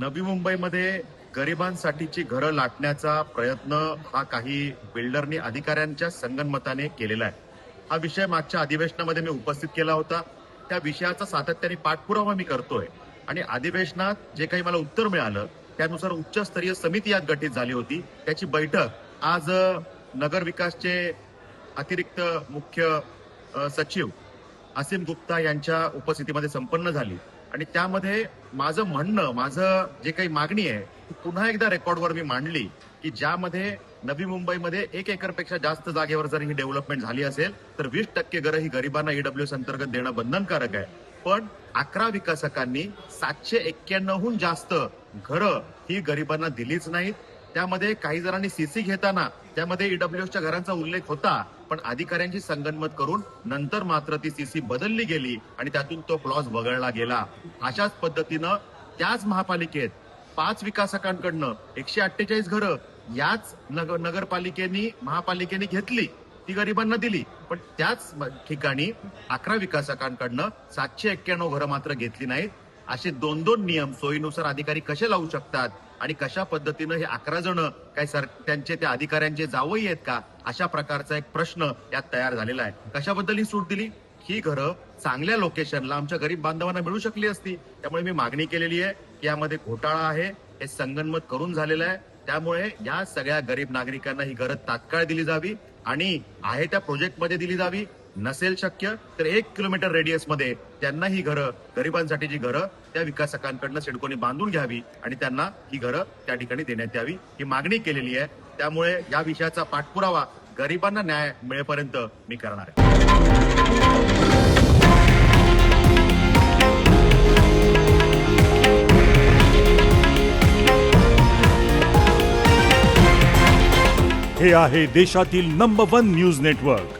नवी मुंबईमध्ये गरिबांसाठीची घरं लाटण्याचा प्रयत्न हा काही बिल्डरनी अधिकाऱ्यांच्या संगनमताने केलेला आहे. हा विषय मागच्या अधिवेशनामध्ये मी उपस्थित केला होता. त्या विषयाचा सातत्याने पाठपुरावा मी करतोय. आणि अधिवेशनात जे काही मला उत्तर मिळालं त्यानुसार उच्चस्तरीय समिती यात गठीत झाली होती. त्याची बैठक आज नगर विकासचे अतिरिक्त मुख्य सचिव असीम गुप्ता यांच्या उपस्थितीमध्ये संपन्न झाली. आणि त्यामध्ये माझं म्हणणं माझं जे काही मागणी आहे ती पुन्हा एकदा रेकॉर्डवर मी मांडली की ज्यामध्ये नवी मुंबईमध्ये एक एकरपेक्षा जास्त जागेवर जर ही डेव्हलपमेंट झाली असेल तर वीस टक्के घरं ही गरिबांना ईडब्ल्यूएस अंतर्गत देणं बंधनकारक आहे. पण अकरा विकासकांनी सातशे एक्क्याण्णवहून जास्त घरं ही गरिबांना दिलीच नाहीत. त्यामध्ये काही जणांनी सीसी घेताना त्यामध्ये ईडब्ल्यूएसच्या घरांचा उल्लेख होता पण अधिकाऱ्यांची संगनमत करून नंतर मात्र ती सीसी बदलली गेली आणि त्यातून तो क्लॉज वगळला गेला. अशाच पद्धतीनं त्याच महापालिकेत पाच विकासकांकडनं एकशे अठ्ठेचाळीस घरं याच नगर नगरपालिकेनी महापालिकेने घेतली ती गरिबांना दिली. पण त्याच ठिकाणी अकरा विकासकांकडनं सातशे एक्क्याण्णव घरं मात्र घेतली नाहीत. असे दोन दोन नियम सोयीनुसार अधिकारी कसे लावू शकतात? आणि कशा पद्धतीनं हे अकरा जण काय सर त्यांचे त्या अधिकाऱ्यांचे जावई आहेत का? अशा प्रकारचा एक प्रश्न यात तयार झालेला आहे. कशाबद्दल ही सूट दिली? ही घरं चांगल्या लोकेशनला आमच्या गरीब बांधवांना मिळू शकली असती. त्यामुळे मी मागणी केलेली आहे की यामध्ये घोटाळा आहे हे संगनमत करून झालेलं आहे. त्यामुळे या सगळ्या गरीब नागरिकांना ही घरं तात्काळ दिली जावी आणि आहे त्या प्रोजेक्टमध्ये दिली जावी. नसेल शक्य तर एक किलोमीटर रेडियसमध्ये त्यांना ही घरं गरिबांसाठी जी घरं त्या विकासकांकडनं सिडकोनी बांधून घ्यावी आणि त्यांना ही घरं त्या ठिकाणी देण्यात यावी. ही मागणी केलेली आहे. त्यामुळे या विषयाचा पाठपुरावा गरिबांना न्याय मिळेपर्यंत मी करणार आहे. हे आहे देशातील नंबर वन न्यूज नेटवर्क